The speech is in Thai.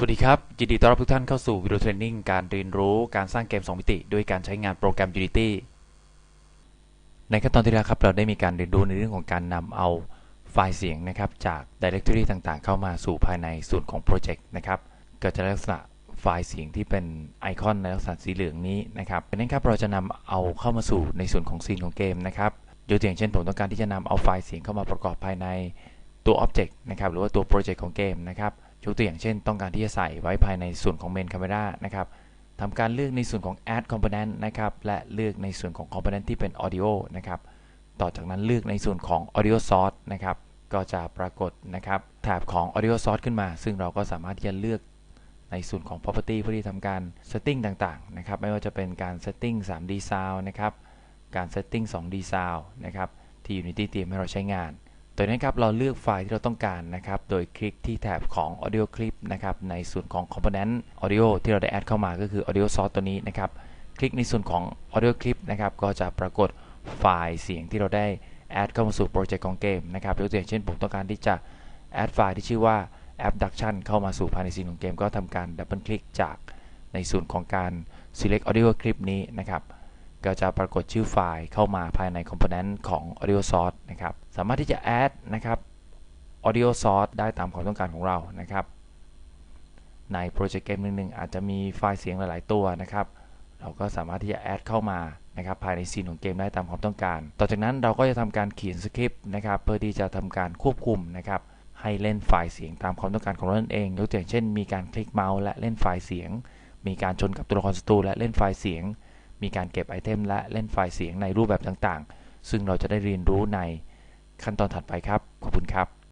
สวัสดีครับ ยินดีต้อนรับทุกท่านเข้าสู่วิดีโอเทรนนิ่งการเรียนรู้การสร้างเกม 2 มิติ ด้วยการใช้งานโปรแกรม Unity ในขั้นตอนที่แล้วครับเราได้มีการเรียนรู้ในเรื่องของการนำเอาไฟล์เสียงนะครับจาก Directory ต่างๆ เข้ามาสู่ภายในส่วนของโปรเจกต์นะครับก็จะได้ลักษณะไฟล์เสียงที่เป็นไอคอนในลักษณะสีเหลืองนี้นะครับดังนั้นครับเราจะนำเอาเข้ามาสู่ในส่วนของซีนของเกมนะครับยกตัวอย่างเช่นผมต้องการที่จะนำเอาไฟล์เสียงเข้ามาประกอบภายใน ตัว Object นะครับหรือว่าตัวโปรเจกต์ของเกมนะครับยกตัวอย่างเช่นต้องการที่จะใส่ไว้ภายในส่วนของ Main Camera นะครับทำการเลือกในส่วนของ Add Component นะครับและเลือกในส่วนของ Component ที่เป็น Audio นะครับต่อจากนั้นเลือกในส่วนของ Audio Source นะครับก็จะปรากฏนะครับแถบของ Audio Source ขึ้นมา ซึ่งเราก็สามารถที่จะเลือกในส่วนของ Property เพื่อที่ทำการ Setting ต่างๆ นะครับ ไม่ว่าจะเป็นการ Setting 3D Sound นะครับ การ Setting 2D Sound นะครับ ที่ Unity เตรียมให้เราใช้งาน ตัวนี้ครับเราเลือกไฟล์ที่เราต้องการนะครับ โดยคลิกที่แถบของ Audio Clip นะครับ ในส่วนของ Component Audio ที่เราได้แอดเข้ามาก็คือ Audio Source ตัวนี้นะครับ คลิกในส่วนของ Audio Clip นะครับ ก็จะปรากฏไฟล์เสียงที่เราได้แอดเข้ามาสู่โปรเจกต์ของเกมนะครับยกตัวอย่างเช่นผมต้องการที่จะแอดไฟล์ที่ชื่อว่า Abduction เข้ามาสู่ภายในซีนของเกม ก็ทำการดับเบิลคลิกจากในส่วนของการ Select Audio Clip นี้นะครับ ก็จะปรากฏชื่อไฟล์เข้ามาภายใน Component ของ Audio Source นะครับ สามารถที่จะ add นะครับ Audio Source ได้ตามความต้องการของเรานะครับ ในโปรเจกต์เกมหนึ่งๆอาจจะมีไฟล์เสียงหลาย ๆ ตัวนะครับ เราก็สามารถที่จะ add เข้ามานะครับภายในซีนของเกมได้ตามความต้องการ ต่อจากนั้นเราก็จะทำการเขียนสคริปต์นะครับเพื่อที่จะทำการควบคุมนะครับให้เล่นไฟล์เสียงตามความต้องการของเราเองยกตัวอย่างเช่น มีการคลิกเมาส์และเล่นไฟล์เสียง มีการชนกับตัวละครศัตรูและเล่นไฟล์เสียง มีการเก็บไอเทมและเล่นไฟล์เสียงในรูปแบบต่างๆ ซึ่งเราจะได้เรียนรู้ในขั้นตอนถัดไปครับ ขอบคุณครับ